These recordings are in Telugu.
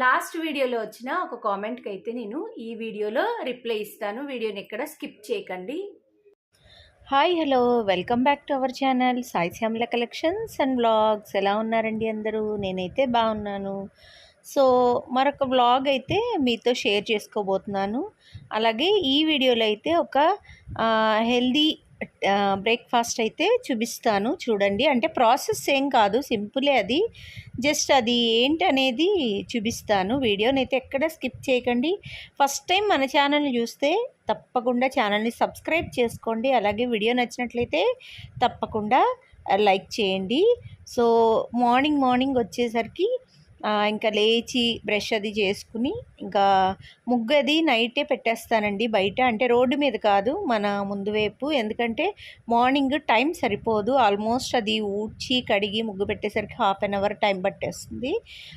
లాస్ట్ వీడియోలో వచ్చిన ఒక కామెంట్కి అయితే నేను ఈ వీడియోలో రిప్లై ఇస్తాను. వీడియోని ఎక్కడ స్కిప్ చేయకండి. Hi hello. Welcome back to our channel Sai Shyamala collections and blogs ఎలా ఉన్నారండి అందరూ? నేనైతే బాగున్నాను. సో మరొక బ్లాగ్ అయితే మీతో షేర్ చేసుకోబోతున్నాను. అలాగే ఈ వీడియోలో అయితే ఒక హెల్దీ బ్రేక్ఫాస్ట్ అయితే చూపిస్తాను చూడండి. అంటే ప్రాసెస్ ఏం కాదు సింపులే అది. జస్ట్ అది ఏంటి అనేది చూపిస్తాను వీడియోని అయితే ఎక్కడ స్కిప్ చేయకండి. ఫస్ట్ టైం మన ఛానల్ చూస్తే తప్పకుండా ఛానల్ని సబ్స్క్రైబ్ చేసుకోండి. అలాగే వీడియో నచ్చినట్లయితే తప్పకుండా లైక్ చేయండి. సో మార్నింగ్ మార్నింగ్ వచ్చేసరికి ఇంకా లేచి బ్రష్ అది చేసుకుని ఇంకా ముగ్గు అది నైటే పెట్టేస్తానండి బయట. అంటే రోడ్డు మీద కాదు మన ముందు వైపు. ఎందుకంటే మార్నింగ్ టైం సరిపోదు. ఆల్మోస్ట్ అది ఊడ్చి కడిగి ముగ్గు పెట్టేసరికి హాఫ్ అన్ అవర్ టైం పట్టేస్తుంది.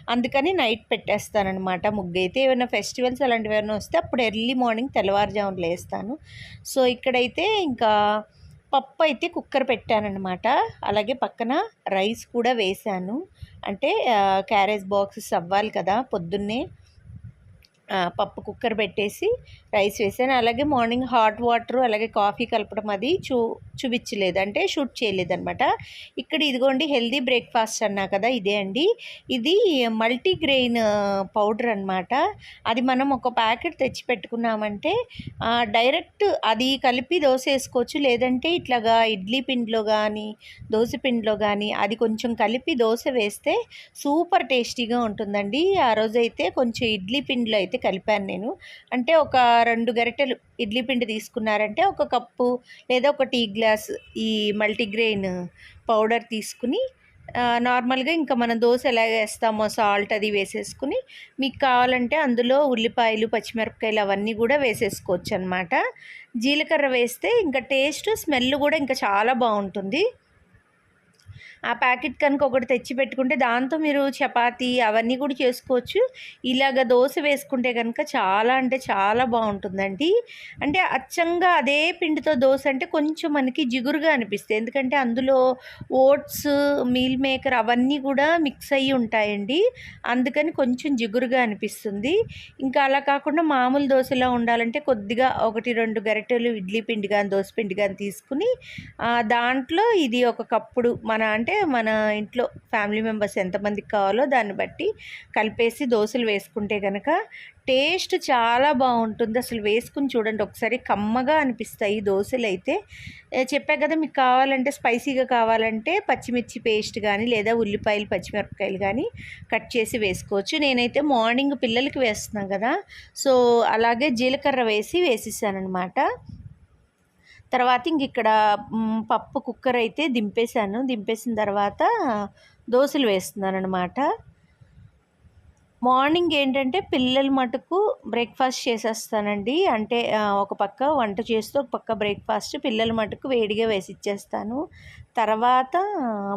అందుకని నైట్ పెట్టేస్తానమాట ముగ్గు. అయితే ఏమైనా ఫెస్టివల్స్ అలాంటివి ఏమైనా వస్తే అప్పుడు ఎర్లీ మార్నింగ్ తెల్లవారుజామున లేస్తాను. సో ఇక్కడైతే ఇంకా పప్పు అయితే కుక్కర్ పెట్టానమాట అలాగే పక్కన రైస్ కూడా వేశాను. అంటే క్యారేజ్ బాక్సెస్ అవ్వాలి కదా పొద్దున్నే పప్పు కుక్కర్ పెట్టేసి రైస్ వేసాను. అలాగే మార్నింగ్ హాట్ వాటర్ అలాగే కాఫీ కలపడం అది చూ చూపించలేదు. అంటే షూట్ చేయలేదన్నమాట. ఇక్కడ ఇదిగోండి హెల్దీ బ్రేక్ఫాస్ట్ అన్నా కదా ఇదే అండి. ఇది మల్టీగ్రెయిన్ పౌడర్ అనమాట అది మనం ఒక ప్యాకెట్ తెచ్చి పెట్టుకున్నామంటే డైరెక్ట్ అది కలిపి దోశ వేసుకోవచ్చు. లేదంటే ఇట్లాగా ఇడ్లీ పిండిలో కానీ దోశ పిండిలో కానీ అది కొంచెం కలిపి దోశ వేస్తే సూపర్ టేస్టీగా ఉంటుందండి. ఆ రోజైతే కొంచెం ఇడ్లీ పిండిలో అయితే కలిపాను నేను. అంటే ఒక రెండు గరిటెలు ఇడ్లీ పిండి తీసుకున్నారంటే ఒక కప్పు లేదా ఒక టీ గ్లాస్ ఈ మల్టీగ్రెయిన్ పౌడర్ తీసుకుని నార్మల్గా ఇంకా మనం దోశ ఎలా వేస్తామో సాల్ట్ అది వేసేసుకుని మీకు కావాలంటే అందులో ఉల్లిపాయలు పచ్చిమిరపకాయలు అవన్నీ కూడా వేసేసుకోవచ్చు అనమాట జీలకర్ర వేస్తే ఇంకా టేస్ట్ స్మెల్ కూడా ఇంకా చాలా బాగుంటుంది. ఆ ప్యాకెట్ కనుక ఒకటి తెచ్చి పెట్టుకుంటే దాంతో మీరు చపాతీ అవన్నీ కూడా చేసుకోవచ్చు. ఇలాగ దోశ వేసుకుంటే కనుక చాలా అంటే చాలా బాగుంటుందండి. అంటే అచ్చంగా అదే పిండితో దోశ అంటే కొంచెం మనకి జిగురుగా అనిపిస్తుంది ఎందుకంటే అందులో ఓట్స్ మీల్ మేకర్ అవన్నీ కూడా మిక్స్ అయ్యి ఉంటాయండి. అందుకని కొంచెం జిగురుగా అనిపిస్తుంది. ఇంకా అలా కాకుండా మామూలు దోశలా ఉండాలంటే కొద్దిగా ఒకటి రెండు గరిటెలు ఇడ్లీ పిండి కానీ దోశ పిండి కానీ తీసుకుని దాంట్లో ఇది ఒక కప్పుడు మన అంటే మన ఇంట్లో ఫ్యామిలీ మెంబర్స్ ఎంతమందికి కావాలో దాన్ని బట్టి కలిపేసి దోశలు వేసుకుంటే కనుక టేస్ట్ చాలా బాగుంటుంది. అసలు వేసుకుని చూడండి ఒకసారి కమ్మగా అనిపిస్తాయి దోశలు అయితే. చెప్పా కదా మీకు కావాలంటే స్పైసీగా కావాలంటే పచ్చిమిర్చి పేస్ట్ కానీ లేదా ఉల్లిపాయలు పచ్చిమిరపకాయలు కానీ కట్ చేసి వేసుకోవచ్చు. నేనైతే మార్నింగ్ పిల్లలకి వేస్తున్నాను కదా సో అలాగే జీలకర్ర వేసి వేసేసాను అనమాట తర్వాత ఇంక ఇక్కడ పప్పు కుక్కర్ అయితే దింపేశాను. దింపేసిన తర్వాత దోశలు వేస్తున్నాను అనమాట మార్నింగ్ ఏంటంటే పిల్లల మటుకు బ్రేక్ఫాస్ట్ చేసేస్తానండి. అంటే ఒక పక్క వంట చేస్తూ ఒక పక్క బ్రేక్ఫాస్ట్ పిల్లల మటుకు వేడిగా వేసి ఇచ్చేస్తాను. తర్వాత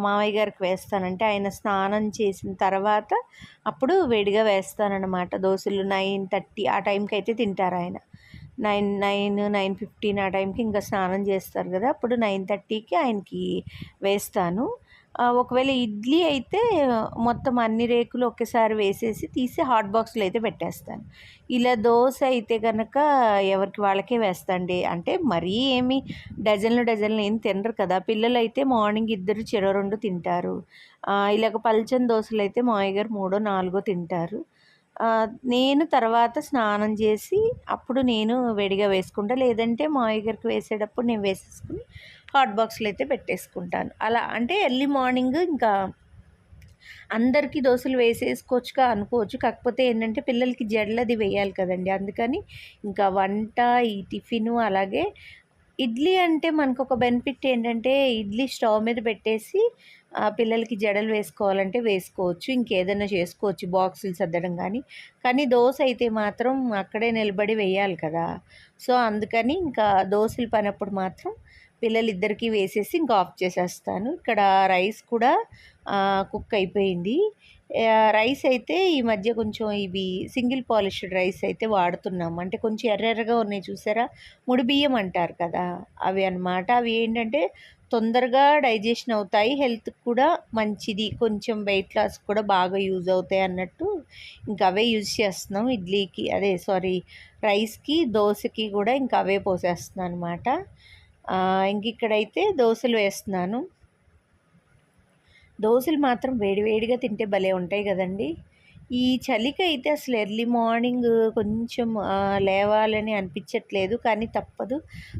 మామయ్య గారికి వేస్తానంటే ఆయన స్నానం చేసిన తర్వాత అప్పుడు వేడిగా వేస్తానన్నమాట. దోశలు నైన్ థర్టీ ఆ టైంకి అయితే తింటారు ఆయన. నైన్ నైన్ నైన్ ఫిఫ్టీన్ ఆ టైంకి ఇంకా స్నానం చేస్తారు కదా. అప్పుడు నైన్ థర్టీకి ఆయనకి వేస్తాను. ఒకవేళ ఇడ్లీ అయితే మొత్తం అన్ని రేకులు ఒకేసారి వేసేసి తీసి హాట్ బాక్స్లో అయితే పెట్టేస్తాను. ఇలా దోశ అయితే కనుక ఎవరికి వాళ్ళకే వేస్తాండి. అంటే మరీ ఏమి డజన్లు డజన్లు ఏం తినరు కదా. పిల్లలు అయితే మార్నింగ్ ఇద్దరు చెరో రెండు తింటారు. ఇలాగ పల్చని దోశలు అయితే మామయ్య గారు మూడో నాలుగో తింటారు. నేను తర్వాత స్నానం చేసి అప్పుడు నేను వేడిగా వేసుకుంటా. లేదంటే మా దగ్గరికి వేసేటప్పుడు నేను వేసేసుకుని హాట్ బాక్స్లో అయితే పెట్టేసుకుంటాను. అలా అంటే ఎర్లీ మార్నింగ్ ఇంకా అందరికీ దోశలు వేసేసుకోవచ్చుగా అనుకోవచ్చు. కాకపోతే ఏంటంటే పిల్లలకి జడలది వేయాలి కదండి. అందుకని ఇంకా వంట ఈ టిఫిను అలాగే ఇడ్లీ అంటే మనకు ఒక బెనిఫిట్ ఏంటంటే ఇడ్లీ స్టవ్ మీద పెట్టేసి పిల్లలకి జడలు వేసుకోవాలంటే వేసుకోవచ్చు ఇంకేదైనా చేసుకోవచ్చు బాక్సులు సర్దడం కానీ. కానీ దోశ అయితే మాత్రం అక్కడే నిలబడి వేయాలి కదా. సో అందుకని ఇంకా దోశలు పనప్పుడు మాత్రం పిల్లలిద్దరికీ వేసేసి ఇంకా ఆఫ్ చేసేస్తాను. ఇక్కడ రైస్ కూడా కుక్ అయిపోయింది. రైస్ అయితే ఈ మధ్య కొంచెం ఇవి సింగిల్ పాలిష్డ్ రైస్ అయితే వాడుతున్నాం అంటే కొంచెం ఎర్రెర్రగా ఉన్నాయి చూసారా? ముడి బియ్యం అంటారు కదా అవి అన్నమాట. అవి ఏంటంటే తొందరగా డైజెషన్ అవుతాయి. హెల్త్ కూడా మంచిది. కొంచెం వెయిట్ లాస్ కూడా బాగా యూజ్ అవుతాయి అన్నట్టు ఇంకా అవే యూజ్ చేస్తున్నాం. ఇడ్లీకి అదే సారీ రైస్కి దోశకి కూడా ఇంకా అవే పోసేస్తున్నాను అనమాట ఇంక ఇక్కడైతే దోశలు వేస్తున్నాను. దోశలు మాత్రం వేడివేడిగా తింటే భలే ఉంటాయి కదండి. ఈ చలికైతే అయితే అసలు ఎర్లీ మార్నింగ్ కొంచెం లేవాలని అనిపించట్లేదు కానీ తప్పదు.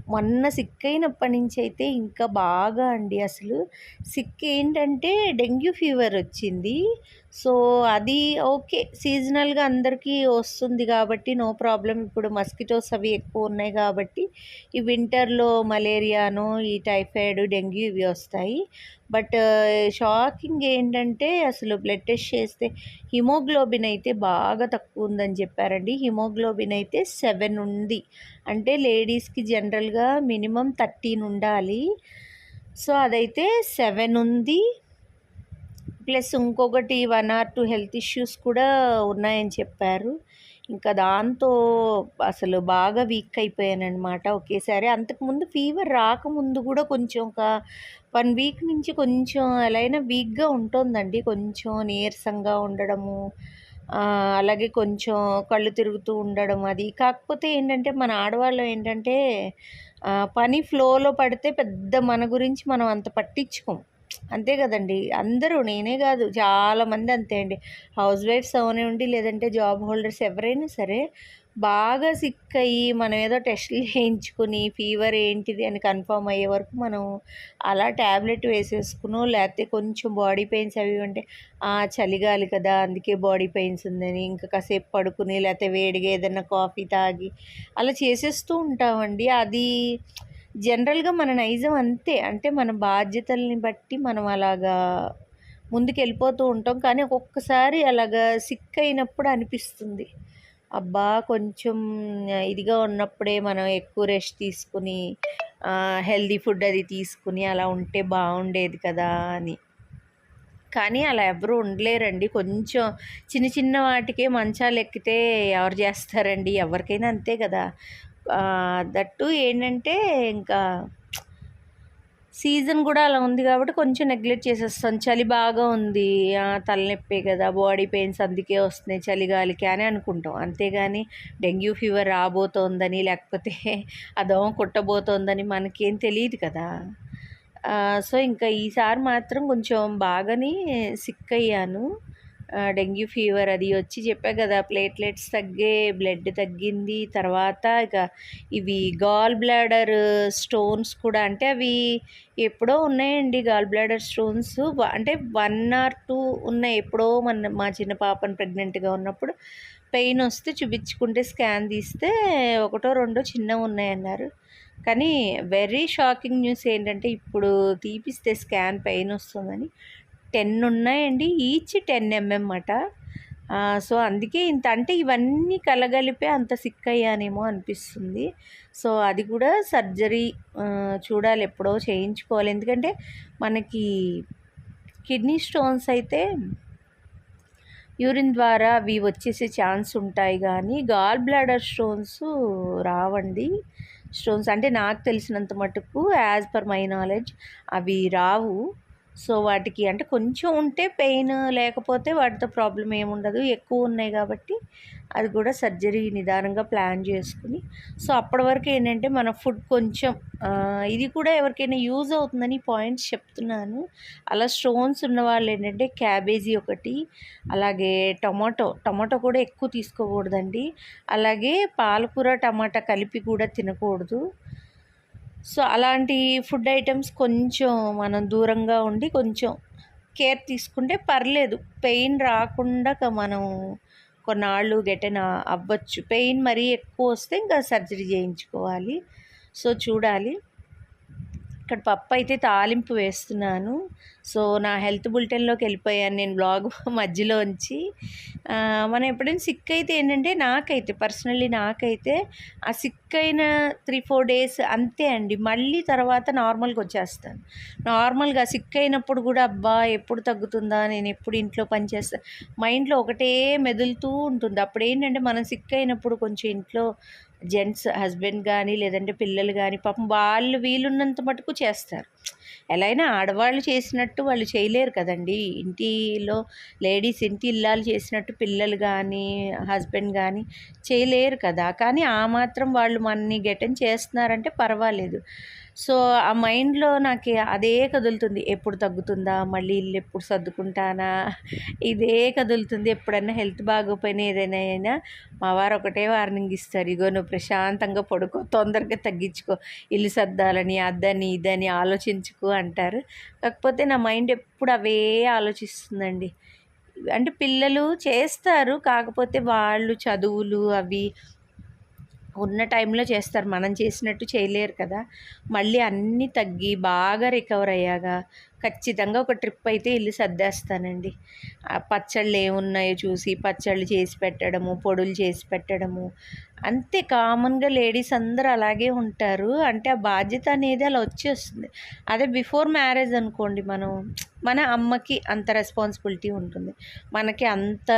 మొన్న సిక్ అయినప్పటి నుంచి అయితే ఇంకా బాగా అండి అసలు. సిక్ ఏంటంటే డెంగ్యూ ఫీవర్ వచ్చింది. సో అది ఓకే. సీజనల్గా అందరికీ వస్తుంది కాబట్టి నో ప్రాబ్లం ఇప్పుడు మస్కిటోస్ అవి ఎక్కువ ఉన్నాయి కాబట్టి ఈ వింటర్లో మలేరియాను ఈ టైఫాయిడ్ డెంగ్యూ ఇవి వస్తాయి. బట్ షాకింగ్ ఏంటంటే అసలు బ్లడ్ టెస్ట్ చేస్తే హిమోగ్లోబిన్ అయితే బాగా తక్కువ ఉందని చెప్పారండి. హిమోగ్లోబిన్ అయితే సెవెన్ ఉంది. అంటే లేడీస్కి జనరల్గా మినిమం థర్టీన్ ఉండాలి. సో అదైతే సెవెన్ ఉంది. ప్లస్ ఇంకొకటి one or two health issues కూడా ఉన్నాయని చెప్పారు. ఇంకా దాంతో అసలు బాగా వీక్ అయిపోయానమాట ఒకేసారి. అంతకుముందు ఫీవర్ రాకముందు కూడా కొంచెం ఒక వన్ వీక్ నుంచి కొంచెం ఎలా అయినా వీక్గా ఉంటుందండి. కొంచెం నీరసంగా ఉండడము అలాగే కొంచెం కళ్ళు తిరుగుతూ ఉండడం అది. కాకపోతే ఏంటంటే మన ఆడవాళ్ళు ఏంటంటే పని ఫ్లోలో పడితే పెద్ద మన గురించి మనం అంత పట్టించుకోం అంతే కదండి. అందరూ నేనే కాదు చాలామంది అంతే అండి. హౌస్ వైఫ్స్ అవనివ్వండి లేదంటే జాబ్ హోల్డర్స్ ఎవరైనా సరే బాగా సిక్ అయ్యి మనం ఏదో టెస్టులు చేయించుకుని ఫీవర్ ఏంటిది అని కన్ఫర్మ్ అయ్యే వరకు మనం అలా ట్యాబ్లెట్ వేసేసుకునో లేకపోతే కొంచెం బాడీ పెయిన్స్ అవి ఉంటే "ఆ, చలిగాలి కదా అందుకే బాడీ పెయిన్స్ ఉందని ఇంకా కాసేపు పడుకుని లేకపోతే వేడిగా ఏదైనా కాఫీ తాగి అలా చేసేస్తూ ఉంటామండి. అది జనరల్గా మన నైజం అంతే. అంటే మన బాధ్యతల్ని బట్టి మనం అలాగా ముందుకు వెళ్ళిపోతూ ఉంటాం. కానీ ఒక్కొక్కసారి అలాగా సిక్ అయినప్పుడు అనిపిస్తుంది. అబ్బా! కొంచెం ఇదిగా ఉన్నప్పుడే మనం ఎక్కువ రెస్ట్ తీసుకుని హెల్దీ ఫుడ్ అది తీసుకుని అలా ఉంటే బాగుండేది కదా అని. కానీ అలా ఎవరు ఉండలేరండి. కొంచెం చిన్న చిన్న వాటికే మంచాలు ఎక్కితే ఎవరు చేస్తారండి? ఎవరికైనా అంతే కదా. దట్టు ఏంటంటే ఇంకా సీజన్ కూడా అలా ఉంది కాబట్టి కొంచెం నెగ్లెక్ట్ చేసేస్తాను చలి బాగా ఉంది. తలనొప్పే కదా. బాడీ పెయిన్స్ అందుకే వస్తున్నాయి చలిగాలికి అని అనుకుంటాం. అంతేగాని డెంగ్యూ ఫీవర్ రాబోతోందని లేకపోతే అదోమ కుట్టబోతోందని మనకేం తెలియదు కదా. సో ఇంకా ఈసారి మాత్రం కొంచెం బాగానే సిక్ అయ్యాను డెంగ్యూ ఫీవర్ అది వచ్చి చెప్పా కదా ప్లేట్లెట్స్ తగ్గే బ్లడ్ తగ్గింది తర్వాత ఇక ఇవి గాల్ బ్లాడర్ స్టోన్స్ కూడా అంటే అవి ఎప్పుడో ఉన్నాయండి గాల్ బ్లాడర్ స్టోన్స్. అంటే వన్ ఆర్ టూ ఉన్నాయి ఎప్పుడో మన మా చిన్న పాపను ప్రెగ్నెంట్గా ఉన్నప్పుడు. పెయిన్ వస్తే చూపించుకుంటే స్కాన్ తీస్తే ఒకటో రెండో చిన్నవి ఉన్నాయన్నారు. కానీ వెరీ షాకింగ్ న్యూస్ ఏంటంటే ఇప్పుడు తీపిస్తే స్కాన్ పెయిన్ వస్తుందని. టెన్ ఉన్నాయండి ఈచ్ టెన్ ఎంఎం అట. సో అందుకే ఇంత అంటే ఇవన్నీ కలగలిపే అంత సిక్ అయ్యానేమో అనిపిస్తుంది. సో అది కూడా సర్జరీ చూడాలి ఎప్పుడో చేయించుకోవాలి. ఎందుకంటే మనకి కిడ్నీ స్టోన్స్ అయితే యూరిన్ ద్వారా అవి వచ్చేసే ఛాన్స్ ఉంటాయి కానీ గాల్ బ్లాడర్ స్టోన్స్ రావండి. స్టోన్స్ అంటే నాకు తెలిసినంత మటుకు యాజ్ పర్ మై నాలెడ్జ్ అవి రావు. సో వాటికి అంటే కొంచెం ఉంటే పెయిన్ లేకపోతే వాటితో ప్రాబ్లం ఏముండదు ఎక్కువ ఉన్నాయి కాబట్టి అది కూడా సర్జరీ నిదానంగా ప్లాన్ చేసుకుని. సో అప్పటి వరకు ఏంటంటే మన ఫుడ్ కొంచెం ఇది కూడా ఎవరికైనా యూజ్ అవుతుందని పాయింట్స్ చెప్తున్నాను. అలా స్టోన్స్ ఉన్న వాళ్ళు ఏంటంటే క్యాబేజీ ఒకటి అలాగే టమాటో టమాటో కూడా ఎక్కువ తీసుకోకూడదండి. అలాగే పాలకూర టమాటా కలిపి కూడా తినకూడదు. సో అలాంటి ఫుడ్ ఐటమ్స్ కొంచెం మనం దూరంగా ఉండి కొంచెం కేర్ తీసుకుంటే పర్లేదు. పెయిన్ రాకుండా మనం కొన్నాళ్ళు గెటన అవ్వచ్చు. పెయిన్ మరీ ఎక్కువ వస్తే ఇంకా సర్జరీ చేయించుకోవాలి. సో చూడాలి. ఇక్కడ పప్పు అయితే తాలింపు వేస్తున్నాను. సో నా హెల్త్ బులెటిన్లోకి వెళ్ళిపోయాను నేను బ్లాగ్ మధ్యలోంచి. ఉంచి మనం ఎప్పుడైనా సిక్ అయితే ఏంటంటే నాకైతే పర్సనల్లీ నాకైతే ఆ సిక్ అయిన త్రీ ఫోర్ డేస్ అంతే అండి. మళ్ళీ తర్వాత నార్మల్గా వచ్చేస్తాను. నార్మల్గా సిక్ అయినప్పుడు కూడా అబ్బా ఎప్పుడు తగ్గుతుందా? నేను ఎప్పుడు ఇంట్లో పని మైండ్లో ఒకటే మెదులుతూ ఉంటుంది. అప్పుడు ఏంటంటే మనం సిక్ అయినప్పుడు కొంచెం ఇంట్లో జెంట్స్ హస్బెండ్ కానీ లేదంటే పిల్లలు కానీ పాపం వాళ్ళు వీలున్నంత మటుకు చేస్తారు. ఎలా అయినా ఆడవాళ్ళు చేసినట్టు వాళ్ళు చేయలేరు కదండి. ఇంటిలో లేడీస్ ఇంటి ఇల్లాలు చేసినట్టు పిల్లలు కానీ హస్బెండ్ కానీ చేయలేరు కదా. కానీ ఆ మాత్రం వాళ్ళు మనని గెటన్ చేస్తున్నారంటే పర్వాలేదు. సో ఆ మైండ్లో నాకు అదే కదులుతుంది. ఎప్పుడు తగ్గుతుందా? మళ్ళీ ఇల్లు ఎప్పుడు సర్దుకుంటానా? ఇదే కదులుతుంది. ఎప్పుడన్నా హెల్త్ బాగోపోయినా ఏదైనా అయినా మా వారు ఒకటే వార్నింగ్ ఇస్తారు. ఇగో నువ్వు ప్రశాంతంగా పడుకో తొందరగా తగ్గించుకో. ఇల్లు సర్దాలని అదని ఇదని ఆలోచించుకో అంటారు. కాకపోతే నా మైండ్ ఎప్పుడు అవే ఆలోచిస్తుందండి. అంటే పిల్లలు చేస్తారు. కాకపోతే వాళ్ళు చదువులు అవి ఉన్న టైంలో చేస్తారు. మనం చేసినట్టు చేయలేరు కదా. మళ్ళీ అన్నీ తగ్గి బాగా రికవర్ అయ్యాక ఖచ్చితంగా ఒక ట్రిప్ అయితే ఇల్లు సర్దేస్తానండి. ఆ పచ్చళ్ళు ఏమున్నాయో చూసి పచ్చళ్ళు చేసి పెట్టడము పొడులు చేసి పెట్టడము. అంతే కామన్గా లేడీస్ అందరూ అలాగే ఉంటారు. అంటే ఆ బాధ్యత అనేది అలా వచ్చేస్తుంది. అదే బిఫోర్ మ్యారేజ్ అనుకోండి మనం మన అమ్మకి అంత రెస్పాన్సిబిలిటీ ఉంటుంది. మనకి అంత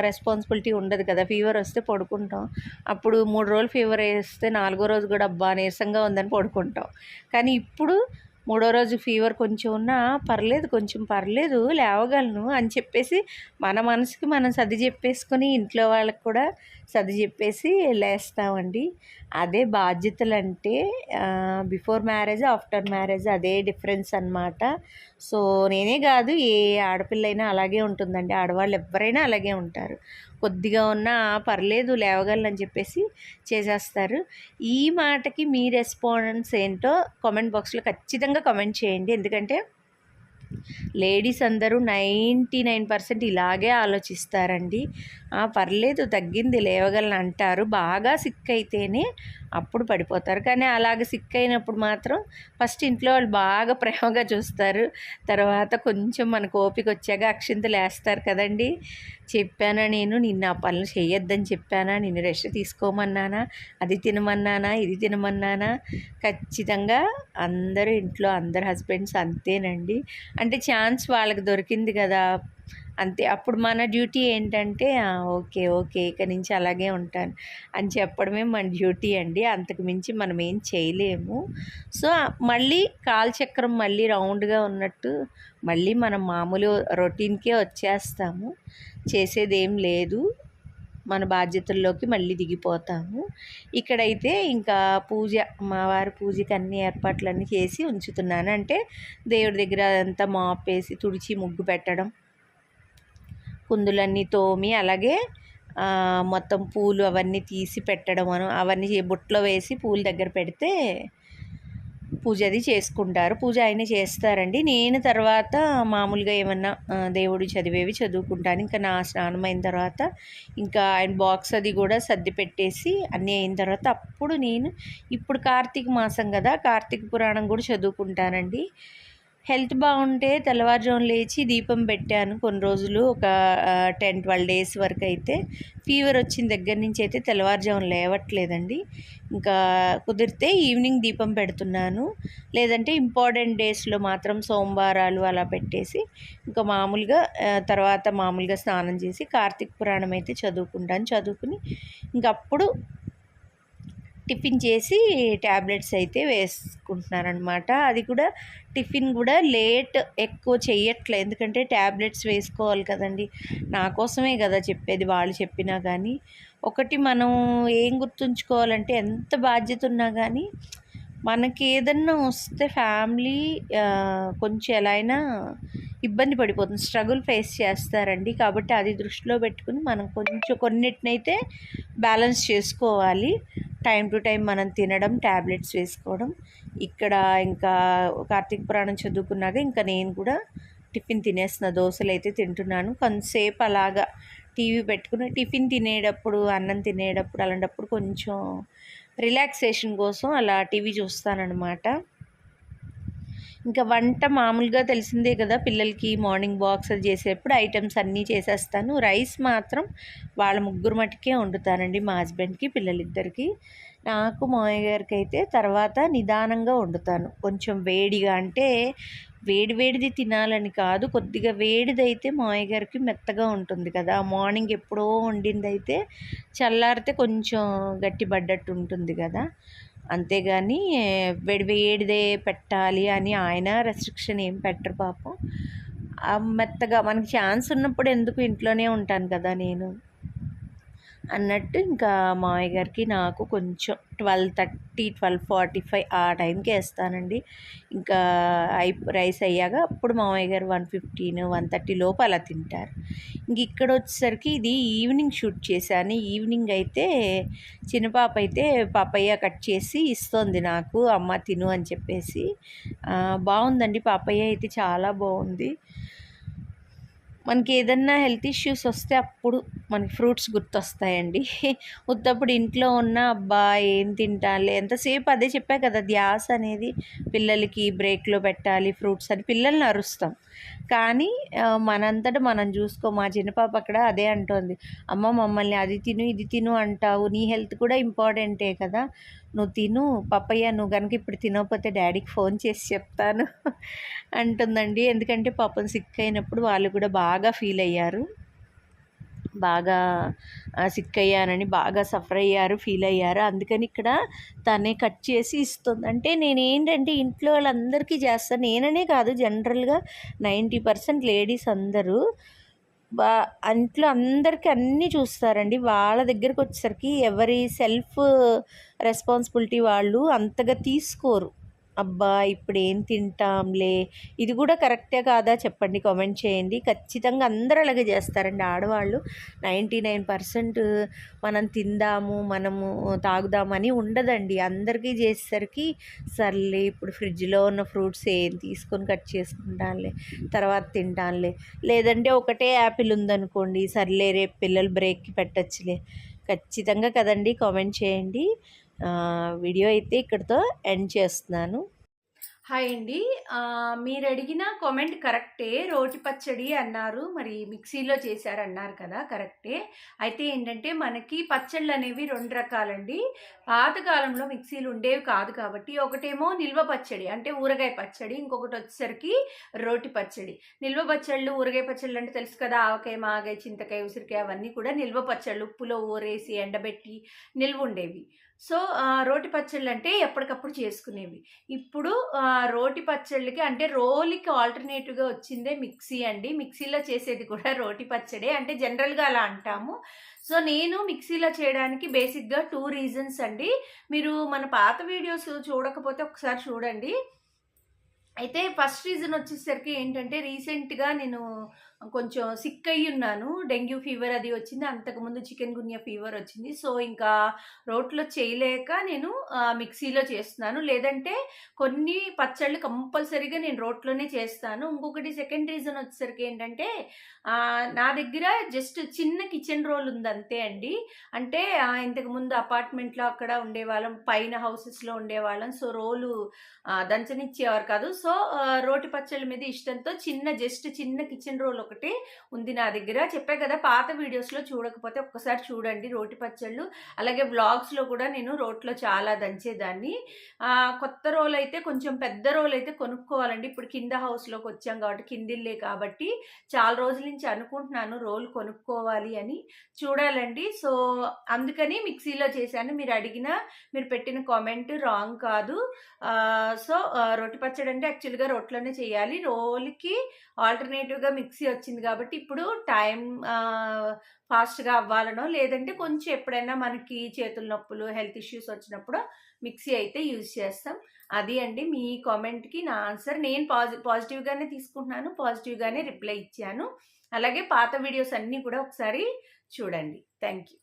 రెస్పాన్సిబిలిటీ ఉండదు కదా. ఫీవర్ వస్తే పడుకుంటాం. అప్పుడు మూడు రోజులు ఫీవర్ వేస్తే నాలుగో రోజు కూడా అబ్బా నీరసంగా ఉందని పడుకుంటాం. కానీ ఇప్పుడు మూడో రోజు ఫీవర్ కొంచెం ఉన్నా పర్లేదు కొంచెం పర్లేదు లేవగలను అని చెప్పేసి మన మనసుకి మనం సర్ది చెప్పేసుకొని ఇంట్లో వాళ్ళకి కూడా సర్ది చెప్పేసి లేస్తామండి. అదే బాధ్యతలు అంటే బిఫోర్ మ్యారేజ్ ఆఫ్టర్ మ్యారేజ్ అదే డిఫరెన్స్ అన్నమాట. సో నేనే కాదు ఏ ఆడపిల్లైనా అలాగే ఉంటుందండి. ఆడవాళ్ళు ఎవరైనా అలాగే ఉంటారు. కొద్దిగా ఉన్నా పర్లేదు లేవగలని చెప్పేసి చేసేస్తారు. ఈ మాటకి మీ రెస్పాన్స్ ఏంటో కామెంట్ బాక్స్లో ఖచ్చితంగా కామెంట్ చేయండి. ఎందుకంటే లేడీస్ అందరూ నైంటీ నైన్ పర్సెంట్ ఇలాగే ఆలోచిస్తారండి. పర్లేదు తగ్గింది లేవగలను అంటారు. బాగా సిక్ అయితేనే అప్పుడు పడిపోతారు. కానీ అలాగ సిక్ అయినప్పుడు మాత్రం ఫస్ట్ ఇంట్లో వాళ్ళు బాగా ప్రేమగా చూస్తారు. తర్వాత కొంచెం మనకు ఓపిక వచ్చాక అక్షింతలు వేస్తారు కదండి. చెప్పానా నేను? నిన్న ఆ పనులు చేయొద్దని చెప్పానా? నిన్ను రెస్ట్ తీసుకోమన్నానా? అది తినమన్నానా? ఇది తినమన్నానా? ఖచ్చితంగా అందరూ ఇంట్లో అందరు హస్బెండ్స్ అంతేనండి. అంటే ఛాన్స్ వాళ్ళకి దొరికింది కదా. అంతే. అప్పుడు మన డ్యూటీ ఏంటంటే ఓకే ఓకే ఇక నుంచి అలాగే ఉంటాను అని చెప్పడమే మన డ్యూటీ అండి. అంతకు మించి మనం ఏం చేయలేము. సో మళ్ళీ కాలచక్రం మళ్ళీ రౌండ్గా ఉన్నట్టు మళ్ళీ మనం మామూలు రొటీన్కే వచ్చేస్తాము. చేసేది ఏం లేదు. మన బాధ్యతల్లోకి మళ్ళీ దిగిపోతాము. ఇక్కడైతే ఇంకా పూజ మా వారి పూజకి అన్ని ఏర్పాట్లన్నీ చేసి ఉంచుతున్నాను. అంటే దేవుడి దగ్గర అదంతా మాపేసి తుడిచి ముగ్గు పెట్టడం కుందులన్నీ తోమి అలాగే మొత్తం పూలు అవన్నీ తీసి పెట్టడం అను అవన్నీ బుట్టలో వేసి పూల దగ్గర పెడితే పూజ అది చేసుకుంటారు. పూజ ఆయన చేస్తారండి. నేను తర్వాత మామూలుగా ఏమన్నా దేవుడు చదివేవి చదువుకుంటాను. ఇంకా నా స్నానం అయిన తర్వాత ఇంకా ఆయన బాక్స్ అది కూడా సర్ది పెట్టేసి అన్నీ అయిన తర్వాత అప్పుడు నేను ఇప్పుడు కార్తీక మాసం కదా కార్తీక పురాణం కూడా చదువుకుంటానండి. హెల్త్ బాగుంటే తెల్లవారుజామున లేచి దీపం పెట్టాను కొన్ని రోజులు ఒక టెన్ ట్వెల్వ్ డేస్ వరకు అయితే. ఫీవర్ వచ్చిన దగ్గర నుంచి అయితే తెల్లవారుజామున లేవట్లేదండి. ఇంకా కుదిరితే ఈవినింగ్ దీపం పెడుతున్నాను. లేదంటే ఇంపార్టెంట్ డేస్లో మాత్రం సోమవారాలు అలా పెట్టేసి ఇంకా మామూలుగా తర్వాత మామూలుగా స్నానం చేసి కార్తీక పురాణం అయితే చదువుకుంటాను. చదువుకుని ఇంకప్పుడు టిఫిన్ చేసి ట్యాబ్లెట్స్ అయితే వేసుకుంటున్నారనమాట అది కూడా టిఫిన్ కూడా లేట్ ఎక్కువ చేయట్లేదు ఎందుకంటే ట్యాబ్లెట్స్ వేసుకోవాలి కదండి. నా కోసమే కదా చెప్పేది వాళ్ళు చెప్పినా కానీ. ఒకటి మనం ఏం గుర్తుంచుకోవాలంటే ఎంత బాధ్యత ఉన్నా కానీ మనకి ఏదన్నా వస్తే ఫ్యామిలీ కొంచెం ఎలా అయినా ఇబ్బంది పడిపోతుంది. స్ట్రగుల్ ఫేస్ చేస్తారండి. కాబట్టి అది దృష్టిలో పెట్టుకుని మనం కొంచెం కొన్నిటినైతే బ్యాలెన్స్ చేసుకోవాలి. టైం టు టైం మనం తినడం ట్యాబ్లెట్స్ వేసుకోవడం. ఇక్కడ ఇంకా కార్తీక పురాణం చదువుకున్నాక ఇంకా నేను కూడా టిఫిన్ తినేస్తున్న దోశలు అయితే తింటున్నాను. కొంతసేపు అలాగా టీవీ పెట్టుకుని టిఫిన్ తినేటప్పుడు అన్నం తినేటప్పుడు అలాంటప్పుడు కొంచెం రిలాక్సేషన్ కోసం అలా టీవీ చూస్తానన్నమాట. ఇంకా వంట మామూలుగా తెలిసిందే కదా పిల్లలకి మార్నింగ్ బాక్స్ చేసేటప్పుడు ఐటమ్స్ అన్నీ చేసేస్తాను. రైస్ మాత్రం వాళ్ళ ముగ్గురు మటుకే వండుతానండి మా హస్బెండ్కి పిల్లలిద్దరికి. నాకు మామయ్య గారికి అయితే తర్వాత నిదానంగా వండుతాను. కొంచెం వేడిగా అంటే వేడి వేడిది తినాలని కాదు కొద్దిగా వేడిది అయితే మామయ్య గారికి మెత్తగా ఉంటుంది కదా. మార్నింగ్ ఎప్పుడో వండిందైతే చల్లారితే కొంచెం గట్టిపడ్డట్టు ఉంటుంది కదా. అంతేగాని వేడి వేడిదే పెట్టాలి అని ఆయన రెస్ట్రిక్షన్ ఏం పెట్టరు పాపం. ఆ మెత్తగా మనకి ఛాన్స్ ఉన్నప్పుడు ఎందుకు ఇంట్లోనే ఉంటాను కదా నేను. అన్నట్టు ఇంకా మామయ్య గారికి నాకు కొంచెం twelve thirty twelve forty five ఆ టైంకి వేస్తానండి. ఇంకా అయి రైస్ అయ్యాక అప్పుడు మామయ్య గారు వన్ ఫిఫ్టీన్ వన్ థర్టీ లోపు అలా తింటారు. ఇంక ఇక్కడ వచ్చేసరికి ఇది ఈవినింగ్ షూట్ చేశాను. ఈవినింగ్ అయితే చిన్న పాప అయితే పాపయ్య కట్ చేసి ఇస్తుంది నాకు అమ్మ తిను అని చెప్పేసి. బాగుందండి పాపయ్య అయితే చాలా బాగుంది. మనకి ఏదన్నా హెల్త్ ఇష్యూస్ వస్తే అప్పుడు మనకి ఫ్రూట్స్ గుర్తొస్తాయండి. ఉత్తప్పుడు ఇంట్లో ఉన్న అబ్బా ఏం తింటాలి ఎంతసేపు అదే చెప్పా కదా ధ్యాస అనేది పిల్లలకి బ్రేక్లో పెట్టాలి ఫ్రూట్స్ అని పిల్లల్ని అరుస్తాం. కానీ మనంతట మనం చూసుకో మా చిన్న పాప అక్కడ అదే అంటోంది. అమ్మ మమ్మల్ని అది తిను ఇది తిను అంటావు నీ హెల్త్ కూడా ఇంపార్టెంటే కదా. నువ్వు తిను పప్పయ్య నువ్వు కనుక ఇప్పుడు తినకపోతే డాడీకి ఫోన్ చేసి చెప్తాను అంటుందండి. ఎందుకంటే పాపం సిక్ అయినప్పుడు వాళ్ళు కూడా బాగా ఫీల్ అయ్యారు. బాగా సిక్ అయ్యానని బాగా సఫర్ అయ్యారు ఫీల్ అయ్యారు. అందుకని ఇక్కడ తనే కట్ చేసి ఇస్తుంది. అంటే నేను ఏంటంటే ఇంట్లో వాళ్ళందరికీ చేస్తాను నేననే కాదు జనరల్గా నైంటీ పర్సెంట్ లేడీస్ అందరూ బా ఇంట్లో అందరికీ అన్నీ చూస్తారండి. వాళ్ళ దగ్గరకు వచ్చేసరికి ఎవరి సెల్ఫ్ రెస్పాన్సిబిలిటీ వాళ్ళు అంతగా తీసుకోరు. అబ్బా ఇప్పుడు ఏం తింటాంలే. ఇది కూడా కరెక్టే కాదా చెప్పండి కామెంట్ చేయండి. ఖచ్చితంగా అందరూ అలాగే చేస్తారండి ఆడవాళ్ళు. నైంటీ నైన్ పర్సెంట్ మనం తిందాము మనము తాగుదామని ఉండదండి. అందరికీ చేసేసరికి సర్లే ఇప్పుడు ఫ్రిడ్జ్లో ఉన్న ఫ్రూట్స్ ఏం తీసుకొని కట్ చేసుకుంటానులే తర్వాత తింటానులే. లేదంటే ఒకటే యాపిల్ ఉందనుకోండి సర్లే రేపు పిల్లలు బ్రేక్కి పెట్టచ్చులే. ఖచ్చితంగా కదండి కామెంట్ చేయండి. వీడియో అయితే ఇక్కడితో ఎండ్ చేస్తున్నాను. హాయ్ అండి. మీరు అడిగిన కామెంట్ కరెక్టే. రోటి పచ్చడి అన్నారు. మరి మిక్సీలో చేశారు అన్నారు కదా కరెక్టే. అయితే ఏంటంటే మనకి పచ్చళ్ళు అనేవి రెండు రకాలండి. పాతకాలంలో మిక్సీలు ఉండేవి కాదు కాబట్టి ఒకటేమో నిల్వ పచ్చడి అంటే ఊరగాయ పచ్చడి ఇంకొకటి వచ్చేసరికి రోటి పచ్చడి. నిల్వ పచ్చళ్ళు ఊరగాయ పచ్చళ్ళు అంటే తెలుసు కదా ఆవకాయ మాగాయ చింతకాయ ఉసిరికాయ అవన్నీ కూడా నిల్వ పచ్చళ్ళు ఉప్పులో ఊరేసి ఎండబెట్టి నిల్వ ఉండేవి. సో రోటి పచ్చళ్ళు అంటే ఎప్పటికప్పుడు చేసుకునేవి. ఇప్పుడు రోటి పచ్చళ్ళకి అంటే రోలికి ఆల్టర్నేటివ్గా వచ్చిందే మిక్సీ అండి. మిక్సీలో చేసేది కూడా రోటి పచ్చడే. అంటే జనరల్గా అలా అంటాము. సో నేను మిక్సీలో చేయడానికి బేసిక్గా టూ రీజన్స్ అండి. మీరు మన పాత వీడియోస్ చూడకపోతే ఒకసారి చూడండి. అయితే ఫస్ట్ రీజన్ వచ్చేసరికి ఏంటంటే రీసెంట్గా నేను కొంచెం సిక్ అయ్యి ఉన్నాను. డెంగ్యూ ఫీవర్ అది వచ్చింది. అంతకుముందు చికెన్ గున్యా ఫీవర్ వచ్చింది. సో ఇంకా రోట్లో చేయలేక నేను మిక్సీలో చేస్తున్నాను. లేదంటే కొన్ని పచ్చళ్ళు కంపల్సరీగా నేను రోట్లోనే చేస్తాను. ఇంకొకటి సెకండ్ రీజన్ వచ్చేసరికి ఏంటంటే నా దగ్గర జస్ట్ చిన్న కిచెన్ రోల్ ఉంది అంతే అండి. అంటే ఇంతకుముందు అపార్ట్మెంట్లో అక్కడ ఉండేవాళ్ళం. పైన హౌసెస్లో ఉండేవాళ్ళం. సో రోలు దంచనిచ్చేవారు కాదు. సో రోటి పచ్చళ్ళ మీద ఇష్టంతో చిన్న జస్ట్ చిన్న కిచెన్ రోల్ ఒకటి ఉంది నా దగ్గర. చెప్పే కదా పాత వీడియోస్లో చూడకపోతే ఒక్కసారి చూడండి రోటి పచ్చళ్ళు. అలాగే బ్లాగ్స్లో కూడా నేను రోట్లో చాలా దంచేదాన్ని. కొత్త రోల్ అయితే కొంచెం పెద్ద రోల్ అయితే కొనుక్కోవాలండి. ఇప్పుడు కింద హౌస్లోకి వచ్చాం కాబట్టి కిందిల్లే కాబట్టి చాలా రోజుల నుంచి అనుకుంటున్నాను రోల్ కొనుక్కోవాలి అని. చూడాలండి. సో అందుకని మిక్సీలో చేశాను. మీరు అడిగిన మీరు పెట్టిన కామెంట్ రాంగ్ కాదు. సో రొట్టి పచ్చడి అంటే యాక్చువల్గా రొట్టెలోనే చేయాలి. రోల్కి ఆల్టర్నేటివ్గా మిక్సీ వచ్చింది కాబట్టి ఇప్పుడు టైం ఫాస్ట్గా అవ్వాలనో లేదంటే కొంచెం ఎప్పుడైనా మనకి చేతుల నొప్పులు హెల్త్ ఇష్యూస్ వచ్చినప్పుడు మిక్సీ అయితే యూజ్ చేస్తాం. అది అండి మీ కామెంట్కి నా ఆన్సర్. నేను పాజి పాజిటివ్గానే తీసుకుంటున్నాను పాజిటివ్గానే రిప్లై ఇచ్చాను. అలాగే పాత వీడియోస్ అన్నీ కూడా ఒకసారి చూడండి. Thank you